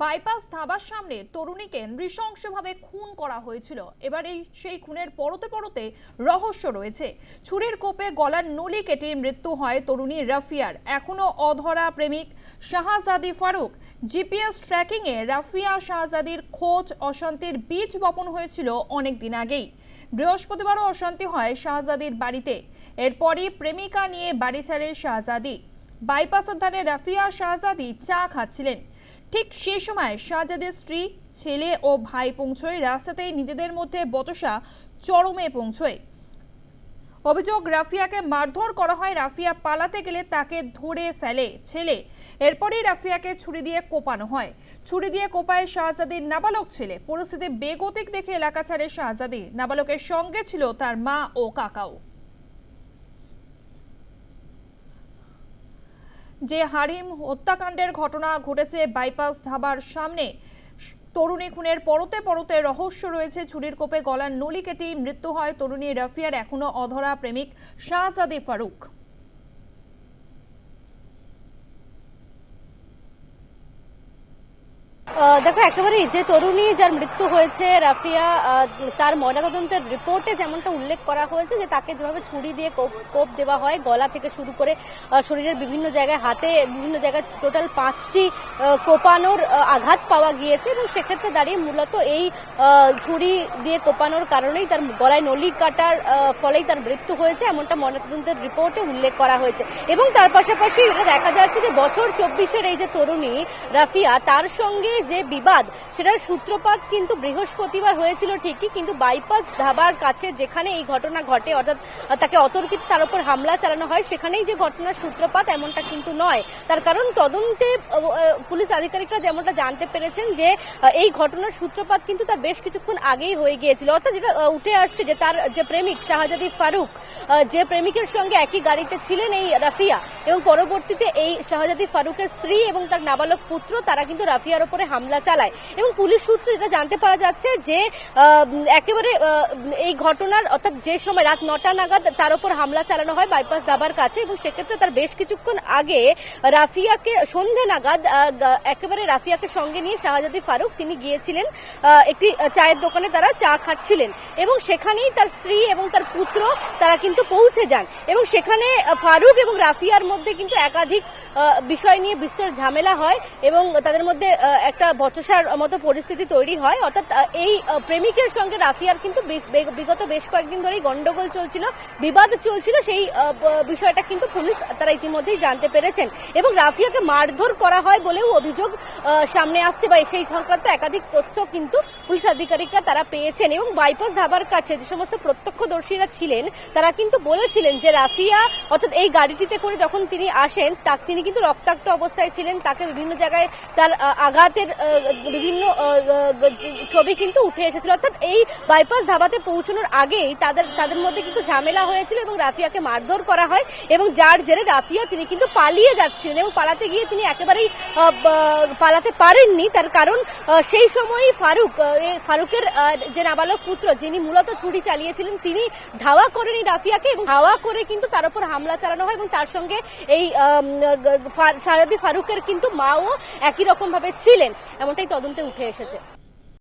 Bypass ধাবার সামনে তরুণীকে নৃশংসভাবে খুন করা হয়েছিল। এবার এই সেই খুনের পরতে পরতে রহস্য রয়েছে। ছুরির কোপে গলার নলি কেটে মৃত্যু হয় তরুণী রাফিয়ার। এখনও অধরা প্রেমিক শাহজাদি ফারুক। জিপিএস ট্র্যাকিংয়ে রাফিয়া শাহজাদির খোঁজ, অশান্তির বীজ বপন হয়েছিল অনেক দিন আগেই। বৃহস্পতিবারও অশান্তি হয় শাহজাদির বাড়িতে। এরপরই প্রেমিকা নিয়ে বাড়ি ছাড়ে শাহজাদি। বাইপাসের ধারে রাফিয়া শাহজাদি চা খাচ্ছিলেন। ঠিক সে সময় শাহজাদের স্ত্রী, ছেলে ও ভাই পৌঁছয় রাস্তাতেই নিজেদের মধ্যে বতসা চরমে পৌঁছয়। অভিযোগ, রাফিয়াকে মারধর করা হয়, রাফিয়া পালাতে গেলে তাকে ধরে ফেলে ছেলে। এরপরই রাফিয়াকে ছুরি দিয়ে কোপানো হয়। ছুরি দিয়ে কোপায় শাহজাদির নাবালক ছেলে। পরিস্থিতি বেগতিক দেখে এলাকা ছাড়ে শাহজাদি। নাবালকের সঙ্গে ছিল তার মা ও কাকাও। যে হারিম হত্যাকাণ্ডের ঘটনা ঘটেছে বাইপাস ধাবার সামনে। তরুণী খুনের পরতে পরতে রহস্য রয়েছে ছুরির কোপে গলার নলি কেটে মৃত্যু হয় তরুণী রাফিয়ার এখনও অধরা প্রেমিক শাহজাদি ফারুক। দেখো, একেবারেই যে তরুণী যার মৃত্যু হয়েছে, রাফিয়া তার ময়নাতদন্তের রিপোর্টে যেমনটা উল্লেখ করা হয়েছে যে তাকে যেভাবে ছুরি দিয়ে কোপ দেওয়া হয়, গলা থেকে শুরু করে শরীরের বিভিন্ন জায়গায়, হাতে বিভিন্ন জায়গায় টোটাল পাঁচটি কোপানোর আঘাত পাওয়া গিয়েছে এবং সেক্ষেত্রে দাঁড়িয়ে মূলত এই ছুরি দিয়ে কোপানোর কারণেই তার গলায় নলি কাটার ফলেই তার মৃত্যু হয়েছে, এমনটা ময়নাতদন্তের রিপোর্টে উল্লেখ করা হয়েছে। এবং তার পাশাপাশি দেখা যাচ্ছে যে বছর চব্বিশের এই যে তরুণী, রাফিয়া, তার সঙ্গে যে বিবাদ, সেটার সূত্রপাত কিন্তু বৃহস্পতিবার হয়েছিল ঠিকই, কিন্তু বাইপাস ধাবার কাছে যেখানে এই ঘটনা ঘটে, অর্থাৎ তাকে অতর্কিত তার উপর হামলা চালানো হয়, সেখানেই যে ঘটনার সূত্রপাত এমনটা কিন্তু নয়। তার কারণ তদন্তে পুলিশ আধিকারিকরা যেমনটা জানতে পেরেছেন যে এই ঘটনার সূত্রপাত কিন্তু তার বেশ কিছুক্ষণ আগেই হয়ে গিয়েছিল। অর্থাৎ যেটা উঠে আসছে যে তার যে প্রেমিক শাহজাদি ফারুক যে প্রেমিকের সঙ্গে একই গাড়িতে ছিলেন এই রাফিয়া, এবং পরবর্তীতে এই শাহজাদি ফারুকের স্ত্রী এবং তার নাবালক পুত্র, তারা কিন্তু রাফিয়ার উপরে হামলা চালায়। এবং পুলিশ সূত্রে এটা জানতে পারা যাচ্ছে যে একেবারে এই ঘটনার অর্থাৎ যে সময় রাত নটা নাগাদ তার উপর হামলা চালানো হয় বাইপাস দাবার কাছে এবং সেক্ষেত্রে তার বেশ কিছুক্ষণ আগে রাফিয়াকে সন্ধে নাগাদ একেবারে রাফিয়াকে সঙ্গে নিয়ে শাহজাদি ফারুক তিনি গিয়েছিলেন একটি চায়ের দোকানে তারা চা খাচ্ছিলেন। এবং সেখানেই তার স্ত্রী এবং তার পুত্র তারা কিন্তু পৌঁছে যান। এবং সেখানে ফারুক এবং রাফিয়ার মধ্যে কিন্তু একাধিক বিষয় নিয়ে বিস্তর ঝামেলা হয় এবং তাদের মধ্যে আহ, একটা বচসার মতো পরিস্থিতি তৈরি হয়। অর্থাৎ এই প্রেমিকের সঙ্গে রাফিয়ার কিন্তু বিগত বেশ কয়েকদিন ধরেই গন্ডগোল চলছিল, বিবাদ চলছিল। সেই বিষয়টা কিন্তু পুলিশ তারা ইতিমধ্যেই জানতে পেরেছেন। এবং রাফিয়াকে মারধর করা হয় বলেও অভিযোগ সামনে আসছে বা সেই সংক্রান্ত একাধিক তথ্য কিন্তু পুলিশ আধিকারিকরা তারা পেয়েছেন। এবং বাইপাস ধাবার কাছে যে সমস্ত প্রত্যক্ষদর্শীরা ছিলেন, তারা কিন্তু বলেছিলেন যে রাফিয়া, অর্থাৎ এই গাড়িটিতে করে যখন তিনি আসেন, তা তিনি কিন্তু রক্তাক্ত অবস্থায় ছিলেন। তাকে বিভিন্ন জায়গায় তার আঘাতের বিভিন্ন ছবি কিন্তু উঠে এসেছিল। অর্থাৎ এই বাইপাস ধাবাতে পৌঁছানোর আগেই তাদের তাদের মধ্যে কিন্তু ঝামেলা হয়েছিল এবং রাফিয়াকে মারধর করা হয় এবং যার জেরে রাফিয়া তিনি কিন্তু পালিয়ে যাচ্ছিলেন এবং পালাতে গিয়ে তিনি একেবারেই পালাতে পারেননি। তার কারণ সেই সময়ই ফারুক ফারুকের যে নাবালক পুত্র যিনি মূলত ছুরি চালিয়েছিলেন, তিনি ধাওয়া করেনি রাফিয়াকে এবং ধাওয়া করে কিন্তু তার উপর হামলা চালানো হয় এবং তার সঙ্গে এই শাহজাদি ফারুকের কিন্তু মাও একই রকম ভাবে ছিলেন। এমনটাই তদন্তে উঠে এসেছে।